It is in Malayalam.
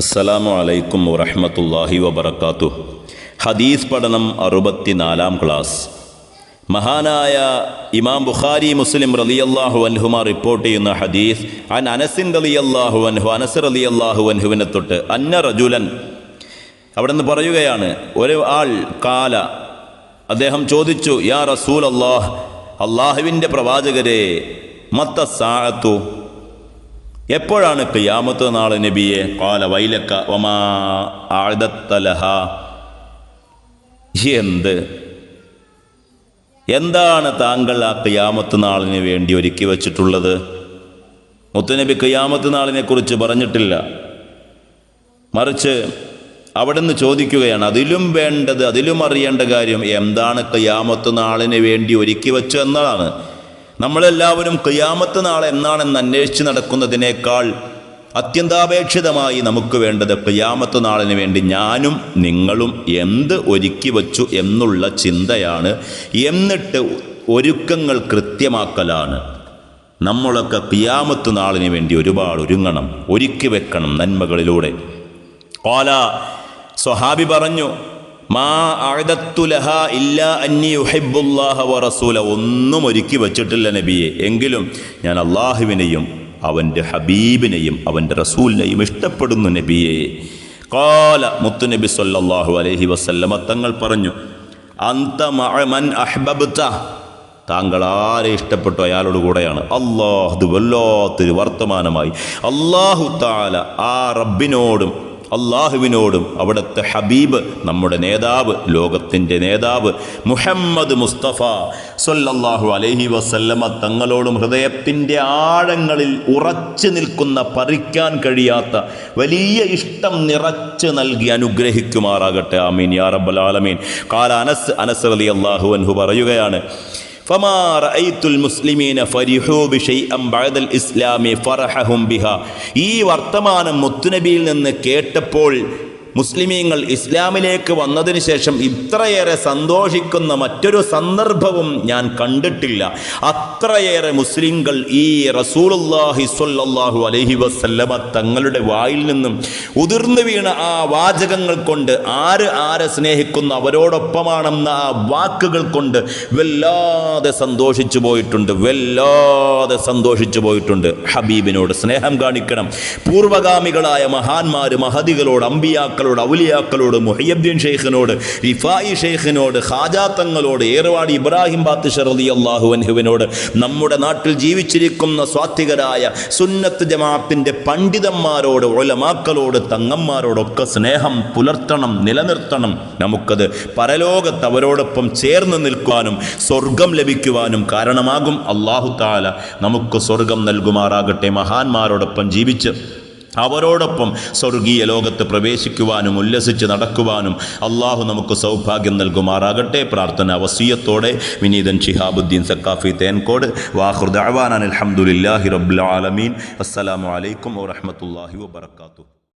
അസ്സലാമു അലൈക്കും വറഹ്മത്തുള്ളാഹി വബറകാതുഹു. ഹദീസ് പഠനം അറുപത്തിനാലാം ക്ലാസ്. മഹാനായ ഇമാം ബുഖാരി മുസ്ലിം റളിയല്ലാഹു അൻഹുമ റിപ്പോർട്ട് ചെയ്യുന്ന ഹദീസ് അൻ അനസിൻ റളിയല്ലാഹു അൻഹു അനസ് റളിയല്ലാഹു അൻഹുവിനെ തൊട്ട് അന്ന റജുലൻ. അവിടെ നിന്ന് പറയുകയാണ് ഒരു ആൾ കാല അദ്ദേഹം ചോദിച്ചു യാ റസൂൽ അള്ളാഹ് അള്ളാഹുവിന്റെ പ്രവാചകരെ മത്ത സാഅത്തു എപ്പോഴാണ് ഖിയാമത്ത് നാളെ നബിയെ? കാല വൈലക്ക ഒമാ എന്ത്? എന്താണ് താങ്കൾ ആ ഖിയാമത്ത് നാളിന് വേണ്ടി ഒരുക്കി വച്ചിട്ടുള്ളത്? മുത്തുനബി ഖിയാമത്ത് നാളിനെ കുറിച്ച് പറഞ്ഞിട്ടില്ല. മറിച്ച് അവിടുന്ന് ചോദിക്കുകയാണ് അതിലും വേണ്ടത് അതിലും അറിയേണ്ട കാര്യം എന്താണ് ഖിയാമത്ത് നാളിന് വേണ്ടി ഒരുക്കി വെച്ചു എന്നതാണ്. നമ്മളെല്ലാവരും ഖിയാമത്ത് നാൾ എന്നാണെന്ന് അന്വേഷിച്ച് നടക്കുന്നതിനേക്കാൾ അത്യന്താപേക്ഷിതമായി നമുക്ക് വേണ്ടത് ഖിയാമത്ത് നാളിന് വേണ്ടി ഞാനും നിങ്ങളും എന്ത് ഒരുക്കി വച്ചു എന്നുള്ള ചിന്തയാണ്. എന്നിട്ട് ഒരുക്കങ്ങൾ കൃത്യമാക്കലാണ്. നമ്മളൊക്കെ ഖിയാമത്ത് നാളിന് വേണ്ടി ഒരുപാട് ഒരുങ്ങണം ഒരുക്കി വെക്കണം നന്മകളിലൂടെ. ഓല സ്വഹാബി പറഞ്ഞു ഒന്നും ഒരുക്കി വച്ചിട്ടില്ല നബിയെ. എങ്കിലും ഞാൻ അള്ളാഹുവിനെയും അവന്റെ ഹബീബിനെയും അവന്റെ റസൂലിനെയും ഇഷ്ടപ്പെടുന്നു നബിയെ. കാല മുത്തുനബി സല്ലാഹു അലഹി വസല്ലമ തങ്ങൾ പറഞ്ഞു അന്ത താങ്കൾ ആരെ ഇഷ്ടപ്പെട്ടു? അയാളോട് കൂടെയാണ്. അള്ളാഹു വല്ലാത്തൊരു വർത്തമാനമായി. അള്ളാഹു താല ആ റബ്ബിനോടും അള്ളാഹുവിനോടും അവിടുത്തെ ഹബീബ് നമ്മുടെ നേതാവ് ലോകത്തിന്റെ നേതാവ് മുഹമ്മദ് മുസ്തഫ സൊല്ലാഹു അലഹി വസല്ലമ തങ്ങളോടും ഹൃദയത്തിന്റെ ആഴങ്ങളിൽ ഉറച്ചു നിൽക്കുന്ന പറിക്കാൻ കഴിയാത്ത വലിയ ഇഷ്ടം നിറച്ച് നൽകി അനുഗ്രഹിക്കുമാറാകട്ടെ. ആമീൻ. യാ റബ്ബൽ ആലമീൻ. കാല അനസ് അനസ് അലി അള്ളാഹു അൻഹു പറയുകയാണ് ഈ വർത്തമാനം മുത്തുനബിയിൽ നിന്ന് കേട്ടപ്പോൾ മുസ്ലിമീങ്ങൾ ഇസ്ലാമിലേക്ക് വന്നതിന് ശേഷം ഇത്രയേറെ സന്തോഷിക്കുന്ന മറ്റൊരു സന്ദർഭവും ഞാൻ കണ്ടിട്ടില്ല. അത്രയേറെ മുസ്ലിങ്ങൾ ഈ റസൂലുല്ലാഹി സ്വല്ലല്ലാഹു അലഹി വസല്ലമ തങ്ങളുടെ വായിൽ നിന്നും ഉതിർന്നു വീണ ആ വാചകങ്ങൾ കൊണ്ട് ആര് ആരെ സ്നേഹിക്കുന്ന അവരോടൊപ്പമാണെന്ന ആ വാക്കുകൾ കൊണ്ട് വല്ലാതെ സന്തോഷിച്ചു പോയിട്ടുണ്ട്. വല്ലാതെ സന്തോഷിച്ചു പോയിട്ടുണ്ട്. ഹബീബിനോട് സ്നേഹം കാണിക്കണം. പൂർവഗാമികളായ മഹാന്മാർ മഹദികളോട് അമ്പിയാക്കളോട് ഔലിയാക്കളോട് മുഹയ്യബ്ദീൻ ഷെയ്ഖിനോട് റിഫായി ഷെയ്ഖിനോട് ഹാജാത്തങ്ങളോട് ഏർവാടി ഇബ്രാഹിം ബാത്തിഷർ അലി അള്ളാഹു അൻഹുവിനോട് നമ്മുടെ നാട്ടിൽ ജീവിച്ചിരിക്കുന്ന സ്വാത്വികരായ സുന്നത്ത് ജമാഅത്തിന്റെ പണ്ഡിതന്മാരോട് ഒലമാക്കളോട് തങ്ങന്മാരോടൊക്കെ സ്നേഹം പുലർത്തണം നിലനിർത്തണം. നമുക്കത് പരലോകത്ത് അവരോടൊപ്പം ചേർന്ന് നിൽക്കുവാനും സ്വർഗം ലഭിക്കുവാനും കാരണമാകും. അള്ളാഹു താല നമുക്ക് സ്വർഗം നൽകുമാറാകട്ടെ. മഹാന്മാരോടൊപ്പം ജീവിച്ച് അവരോടൊപ്പം സ്വർഗീയ ലോകത്ത് പ്രവേശിക്കുവാനും ഉല്ലസിച്ച് നടക്കുവാനും അള്ളാഹു നമുക്ക് സൗഭാഗ്യം നൽകുമാറാകട്ടെ. പ്രാർത്ഥന വസീയത്തോടെ. വിനീതൻ ഷിഹാബുദ്ദീൻ സക്കാഫി തേൻകോട്. വാഹൃദാൻ അലഹമുല്ലാഹി റബ്ബുൽ ആലമീൻ. അസ്സലാമു അലൈക്കും വറഹമത്തല്ലാഹി വബർക്കാത്തു